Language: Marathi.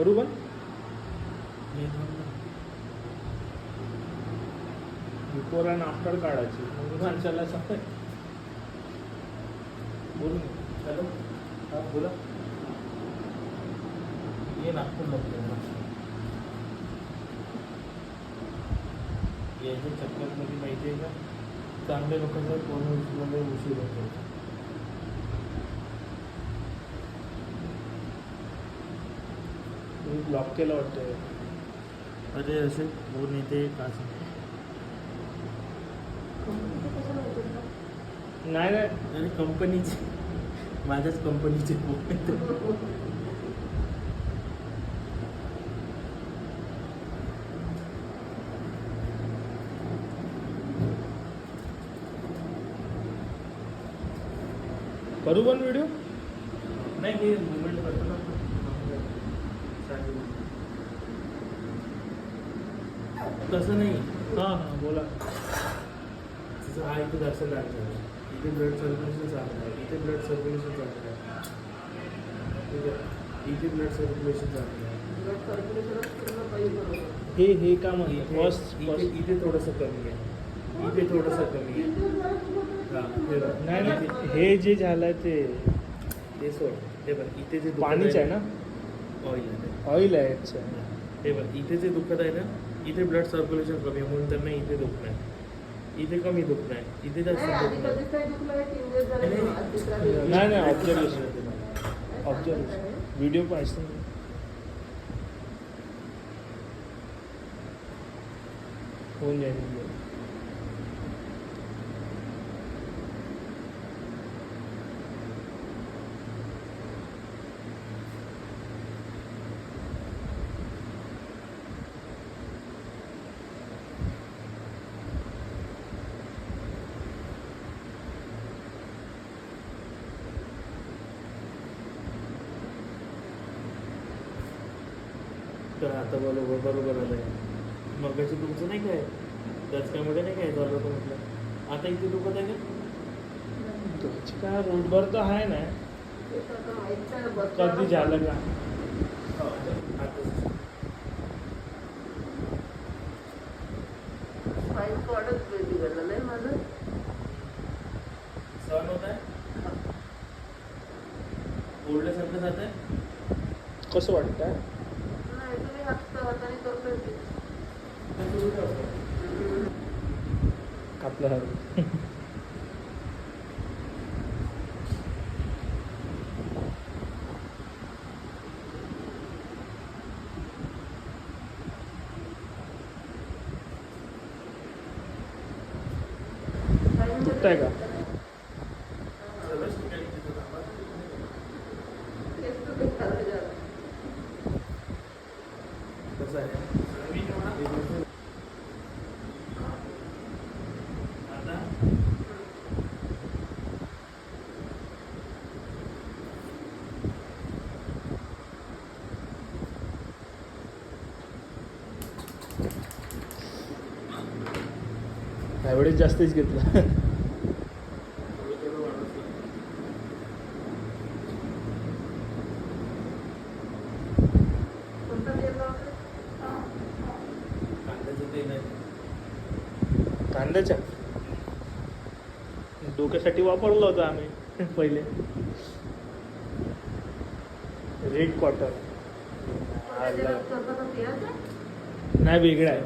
करू पण बिफोर अँड आफ्टर काढायची. म्हणून माणसाला सवय बोलू हॅलो? हा बोला. ये नागपूर लवकर याच्या चक्करमध्ये माहिती आहे का? चांगल्या लोकांचा कोण उशीर होतो. ब्लॉक केलं वाटतं अरे असे फोन येते का नाही नाही. अरे कंपनीचे. माझ्याच कंपनीचे फोन येते करू पण व्हिडिओ नाही तसं नाही हाँ? हाँ बोला। तिचं हा इथे जास्त लागणार इथे ब्लड सर्क्युलेशन चालू आहे इथे ब्लड सर्क्युलेशन चालू आहे ठीक आहे इथे ब्लड सर्क्युलेशन चालू आहे हे हे काम आहे फ़र्स्ट इथे इथे थोडंसं कमी आहे इथे थोडंसं कमी आहे हाँ। हे. नाही नाही हे जे झालंय ते। ते सोड ते बघ इथे जे पाणीच आहे ना। ऑइल ऑइल आहे. अच्छा. हे बघ इथे जे दुखत आहे ना इथे ब्लड सर्क्युलेशन कमी आहे म्हणून त्यांना इथे दुखणं आहे. इथे कमी दुखणं आहे. इथे जास्त दुखणं नाही नाही. ऑब्झर्वेशन ऑब्झर्वेशन व्हिडिओ पाहिजे. होऊन जाईल तर आता बरोबर बरोबर आलं आहे मग तुमचं नाही काय? दचक्यामध्ये नाही काय झालं होतं म्हटलं? आता इथे दुखत आहे का तुमची काय रोडवर तर आहे ना. कधी झालं का? सहन होत आहे? बोलण्यासारखं जात आहे? कसं वाटतंय आपलं दुखतंय का कसं आहे त्यावेळेस जास्तीच घेतला. कांद्याच्या? डोक्यासाठी वापरलं होतं आम्ही पहिले. रेड कॉटन नाही वेगळं आहे.